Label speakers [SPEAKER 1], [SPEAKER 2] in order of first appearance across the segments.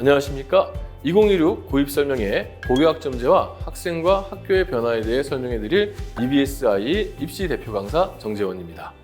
[SPEAKER 1] 안녕하십니까? 2016 고입 설명회 고교학점제와 학생과 학교의 변화에 대해 설명해 드릴 EBSI 입시 대표 강사 정재원입니다.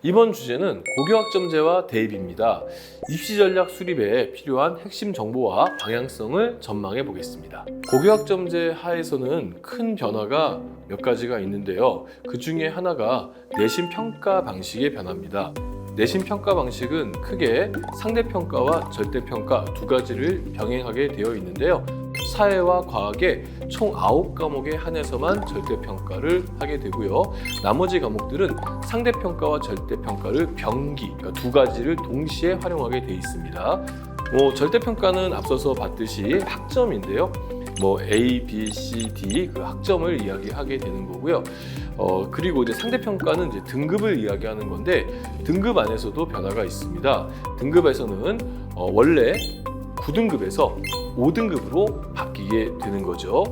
[SPEAKER 1] 이번 주제는 고교학점제와 대입입니다. 입시 전략 수립에 필요한 핵심 정보와 방향성을 전망해 보겠습니다. 고교학점제 하에서는 큰 변화가 몇 가지가 있는데요. 그 중에 하나가 내신 평가 방식의 변화입니다. 내신 평가 방식은 크게 상대 평가와 절대 평가 두 가지를 병행하게 되어 있는데요. 사회와 과학의 총 9과목에 한해서만 절대평가를 하게 되고요. 나머지 과목들은 상대평가와 절대평가를 병기, 그러니까 두 가지를 동시에 활용하게 돼 있습니다. 뭐 절대평가는 앞서서 봤듯이 학점인데요. 뭐 A, B, C, D 그 학점을 이야기하게 되는 거고요. 어 그리고 이제 상대평가는 이제 등급을 이야기하는 건데 등급 안에서도 변화가 있습니다. 등급에서는 어 원래 9등급에서 5등급으로 바뀌게 되는 거죠.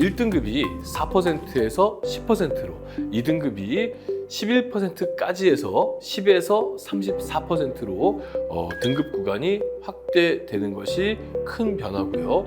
[SPEAKER 1] 1등급이 4%에서 10%로, 2등급이 11%까지 해서 10에서 34%로 어, 등급 구간이 확대되는 것이 큰 변화고요.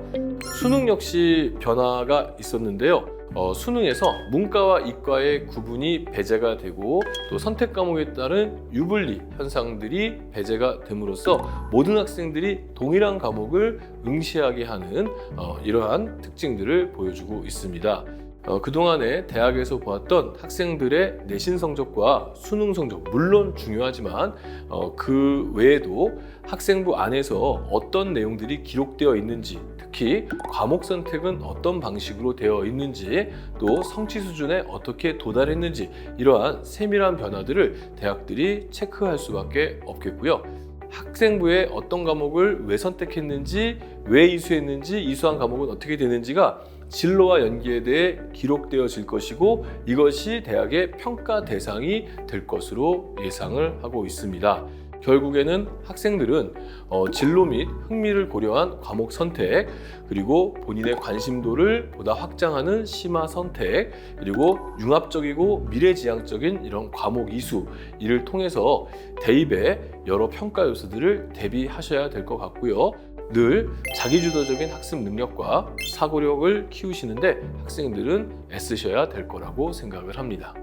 [SPEAKER 1] 수능 역시 변화가 있었는데요. 어, 수능에서 문과와 이과의 구분이 배제가 되고 또 선택 과목에 따른 유불리 현상들이 배제가 됨으로써 모든 학생들이 동일한 과목을 응시하게 하는 어, 이러한 특징들을 보여주고 있습니다. 어, 그동안에 대학에서 보았던 학생들의 내신 성적과 수능 성적 물론 중요하지만 어, 그 외에도 학생부 안에서 어떤 내용들이 기록되어 있는지 특히 과목 선택은 어떤 방식으로 되어 있는지 또 성취 수준에 어떻게 도달했는지 이러한 세밀한 변화들을 대학들이 체크할 수밖에 없겠고요. 학생부에 어떤 과목을 왜 선택했는지 왜 이수했는지 이수한 과목은 어떻게 되는지가 진로와 연기에 대해 기록되어질 것이고 이것이 대학의 평가 대상이 될 것으로 예상을 하고 있습니다. 결국에는 학생들은 어, 진로 및 흥미를 고려한 과목 선택, 그리고 본인의 관심도를 보다 확장하는 심화 선택, 그리고 융합적이고 미래지향적인 이런 과목 이수, 이를 통해서 대입의 여러 평가 요소들을 대비하셔야 될 것 같고요. 늘 자기주도적인 학습 능력과 사고력을 키우시는데 학생들은 애쓰셔야 될 거라고 생각을 합니다.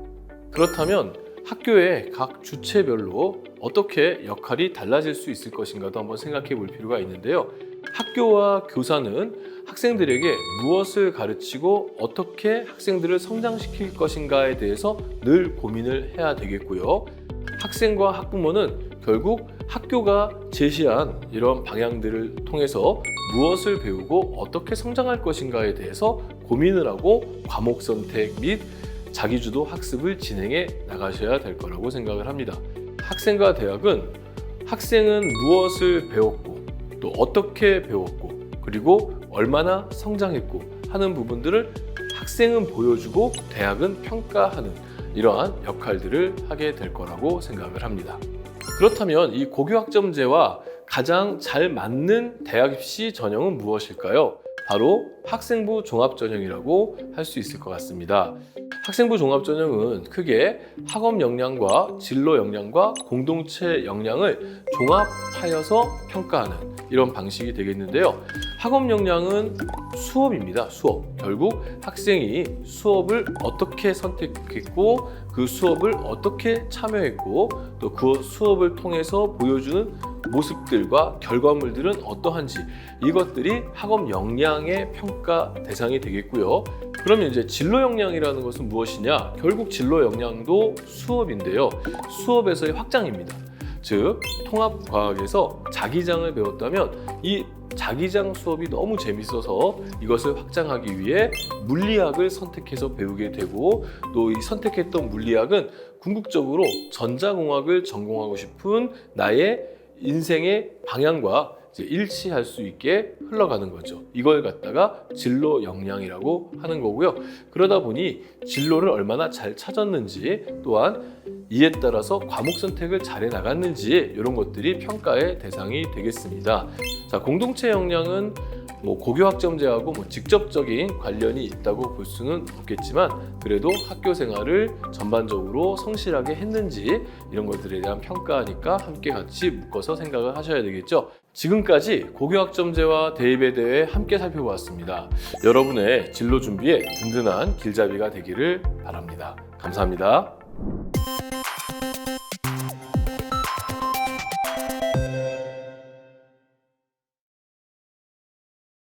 [SPEAKER 1] 그렇다면 학교의 각 주체별로 어떻게 역할이 달라질 수 있을 것인가도 한번 생각해 볼 필요가 있는데요. 학교와 교사는 학생들에게 무엇을 가르치고 어떻게 학생들을 성장시킬 것인가에 대해서 늘 고민을 해야 되겠고요. 학생과 학부모는 결국 학교가 제시한 이런 방향들을 통해서 무엇을 배우고 어떻게 성장할 것인가에 대해서 고민을 하고 과목 선택 및 자기주도 학습을 진행해 나가셔야 될 거라고 생각을 합니다. 학생과 대학은 학생은 무엇을 배웠고 또 어떻게 배웠고 그리고 얼마나 성장했고 하는 부분들을 학생은 보여주고 대학은 평가하는 이러한 역할들을 하게 될 거라고 생각을 합니다. 그렇다면 이 고교학점제와 가장 잘 맞는 대학 입시 전형은 무엇일까요? 바로 학생부 종합전형이라고 할 수 있을 것 같습니다. 학생부 종합전형은 크게 학업 역량과 진로 역량과 공동체 역량을 종합하여서 평가하는 이런 방식이 되겠는데요. 학업 역량은 수업입니다. 수업. 결국 학생이 수업을 어떻게 선택했고 그 수업을 어떻게 참여했고 또 그 수업을 통해서 보여주는 모습들과 결과물들은 어떠한지 이것들이 학업 역량의 평가 대상이 되겠고요. 그러면 이제 진로 역량이라는 것은 무엇이냐? 결국 진로 역량도 수업인데요. 수업에서의 확장입니다. 즉 통합과학에서 자기장을 배웠다면 이 자기장 수업이 너무 재밌어서 이것을 확장하기 위해 물리학을 선택해서 배우게 되고 또 이 선택했던 물리학은 궁극적으로 전자공학을 전공하고 싶은 나의 인생의 방향과 일치할 수 있게 흘러가는 거죠. 이걸 갖다가 진로 역량이라고 하는 거고요. 그러다 보니 진로를 얼마나 잘 찾았는지 또한 이에 따라서 과목 선택을 잘해 나갔는지 이런 것들이 평가의 대상이 되겠습니다. 자, 공동체 역량은 뭐 고교학점제하고 뭐 직접적인 관련이 있다고 볼 수는 없겠지만 그래도 학교 생활을 전반적으로 성실하게 했는지 이런 것들에 대한 평가니까 함께 같이 묶어서 생각을 하셔야 되겠죠. 지금까지 고교학점제와 대입에 대해 함께 살펴보았습니다. 여러분의 진로 준비에 든든한 길잡이가 되기를 바랍니다. 감사합니다.